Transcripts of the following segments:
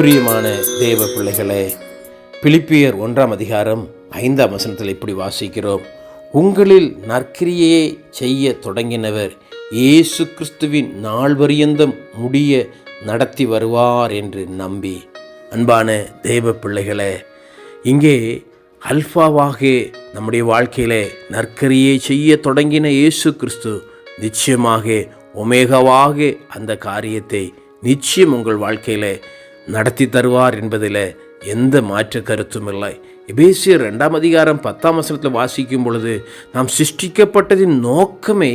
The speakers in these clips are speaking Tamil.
பிரியமான தேவ பிள்ளைகளே பிலிப்பியர் ஒன்றாம் அதிகாரம் ஐந்தாம் வசனத்தில் இப்படி வாசிக்கிறோம். உங்களில் நற்கிரியையை செய்ய தொடங்கினவர் இயேசு கிறிஸ்துவின் நாள் பரியந்தம் முடிய நடத்தி வருவார் என்று நம்பி. அன்பான தேவ பிள்ளைகளே இங்கே அல்ஃபாவாக நம்முடைய வாழ்க்கையிலே நற்கரியை செய்ய தொடங்கின இயேசு கிறிஸ்து நிச்சயமாக ஒமேகவாக அந்த காரியத்தை நிச்சயம் உங்கள் வாழ்க்கையிலே நடத்தி தருவார் என்பதில் எந்த மாற்று கருத்தும் இல்லை. எபேசியர் ரெண்டாம் அதிகாரம் பத்தாம் வசனத்தில் வாசிக்கும் பொழுது நாம் சிருஷ்டிக்கப்பட்டதின் நோக்கமே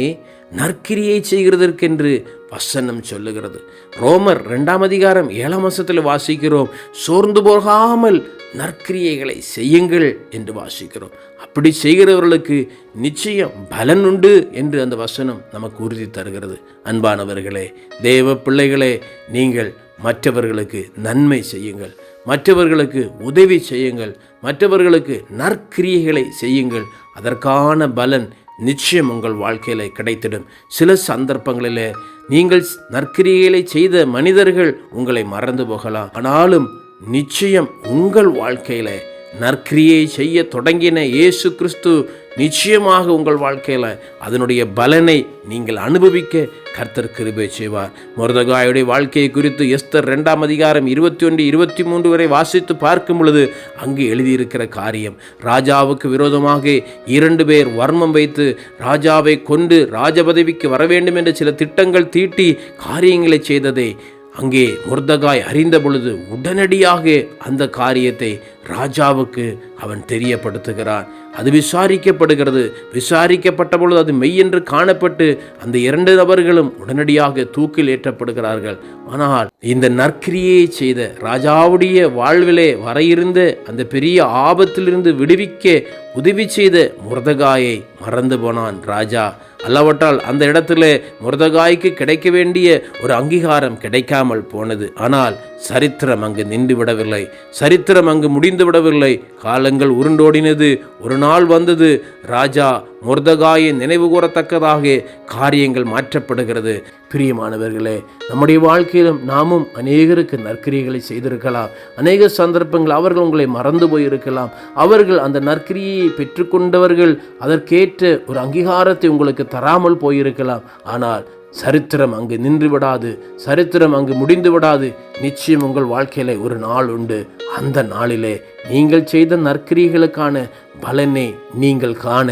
நற்கிரியை செய்கிறதற்கென்று வசனம் சொல்லுகிறது. ரோமர் ரெண்டாம் அதிகாரம் ஏழாம் வசத்தில் வாசிக்கிறோம் சோர்ந்து போகாமல் நற்கிரியைகளை செய்யுங்கள் என்று வாசிக்கிறோம். அப்படி செய்கிறவர்களுக்கு நிச்சயம் பலன் உண்டு என்று அந்த வசனம் நமக்கு உறுதி தருகிறது. அன்பானவர்களே தேவ பிள்ளைகளே நீங்கள் மற்றவர்களுக்கு நன்மை செய்யுங்கள். மற்றவர்களுக்கு உதவி செய்யுங்கள். மற்றவர்களுக்கு நற்கிரியைகளை செய்யுங்கள். அதற்கான பலன் நிச்சயம் உங்கள் வாழ்க்கையில் கிடைத்திடும். சில சந்தர்ப்பங்களில் நீங்கள் நற்கிரியைகளை செய்த மனிதர்கள் உங்களை மறந்து போகலாம். ஆனாலும் நிச்சயம் உங்கள் வாழ்க்கையில் நற்கிரியை செய்ய தொடங்கின இயேசு கிறிஸ்து நிச்சயமாக உங்கள் வாழ்க்கையில் அதனுடைய பலனை நீங்கள் அனுபவிக்க கர்த்தர் கிருபை செய்வார். முருதகாயுடைய வாழ்க்கையை குறித்து எஸ்தர் ரெண்டாம் அதிகாரம் இருபத்தி ஒன்று இருபத்தி மூன்று வரை வாசித்து பார்க்கும் பொழுது அங்கு எழுதியிருக்கிற காரியம் ராஜாவுக்கு விரோதமாக இரண்டு பேர் வர்மம் வைத்து ராஜாவை கொண்டு ராஜபதவிக்கு வர வேண்டும் என்ற சில திட்டங்கள் தீட்டி காரியங்களை செய்ததை அங்கே முர்தகாய் அறிந்த பொழுது உடனடியாக அந்த காரியத்தை ராஜாவுக்கு அவன் தெரியப்படுத்துகிறான். அது விசாரிக்கப்படுகிறது. விசாரிக்கப்பட்ட பொழுது அது மெய் என்று காணப்பட்டு அந்த இரண்டு நபர்களும் உடனடியாக தூக்கில் ஏற்றப்படுகிறார்கள். ஆனால் இந்த நற்கிரியை செய்த ராஜாவுடைய வாழ்விலே வர இருந்த அந்த பெரிய ஆபத்திலிருந்து விடுவிக்க உதவி செய்த முர்தகாயை மறந்து போனான் ராஜா. அல்லவற்றால் அந்த இடத்துல முருதகாய்க்கு கிடைக்க வேண்டிய ஒரு அங்கீகாரம் கிடைக்காமல் போனது. ஆனால் சரித்திரம் அங்கு நின்று விடவில்லை சரித்திரம் அங்கு முடிந்து விடவில்லை காலங்கள் உருண்டோடினது. ஒரு நாள் வந்தது. ராஜா முர்தகாயை நினைவு கூறத்தக்கதாக காரியங்கள் மாற்றப்படுகிறது. பிரியமானவர்களே நம்முடைய வாழ்க்கையிலும் நாமும் அநேகருக்கு நற்கிரியைகளை செய்திருக்கலாம். அநேக சந்தர்ப்பங்கள் அவர்கள் உங்களை மறந்து போயிருக்கலாம். அவர்கள் அந்த நற்கிரியை பெற்றுக்கொண்டவர்கள் அதற்கேற்ற ஒரு அங்கீகாரத்தை உங்களுக்கு தராமல் போயிருக்கலாம். ஆனால் சரித்திரம் அங்கு நின்று விடாது. சரித்திரம் அங்கு முடிந்து விடாது. நிச்சயம் உங்கள் வாழ்க்கையில் ஒரு நாள் உண்டு. அந்த நாளிலே நீங்கள் செய்த நற்கிரிகளுக்கான பலனை நீங்கள் காண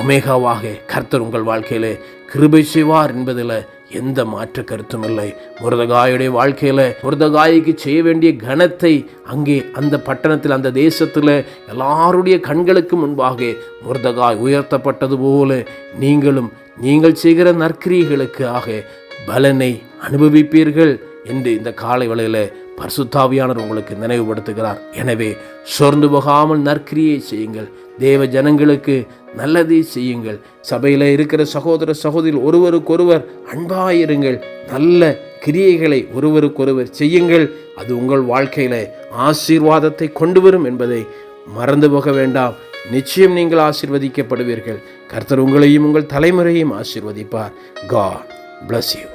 ஒமேகாவாக கர்த்தர் உங்கள் வாழ்க்கையில் கிருபை செய்வார் என்பதில் எந்த மாற்று கருத்தும் இல்லை. முருதகாயுடைய வாழ்க்கையில் முருதகாய்க்கு செய்ய வேண்டிய கனத்தை அங்கே அந்த பட்டணத்தில் அந்த தேசத்தில் எல்லாருடைய கண்களுக்கு முன்பாக முருதகாய் உயர்த்தப்பட்டது போல நீங்களும் நீங்கள் செய்கிற நற்கிரியைகளுக்காக பலனை அனுபவிப்பீர்கள் என்று இந்த காலை வேளையில் பரிசுத்தாவியானவர் உங்களுக்கு நினைவுபடுத்துகிறார். எனவே சோர்ந்து போகாமல் நற்கிரியை செய்யுங்கள். தேவ ஜனங்களுக்கு நல்லதை செய்யுங்கள். சபையில் இருக்கிற சகோதர சகோதரி ஒருவருக்கொருவர் அன்பாயிருங்கள். நல்ல கிரியைகளை ஒருவருக்கொருவர் செய்யுங்கள். அது உங்கள் வாழ்க்கையில ஆசீர்வாதத்தை கொண்டு வரும் என்பதை மறந்து போக வேண்டாம். நிச்சயம் நீங்கள் ஆசீர்வதிக்கப்படுவீர்கள். கர்த்தர் உங்களையும் உங்கள் தலைமுறையும் ஆசீர்வதிப்பார். God bless you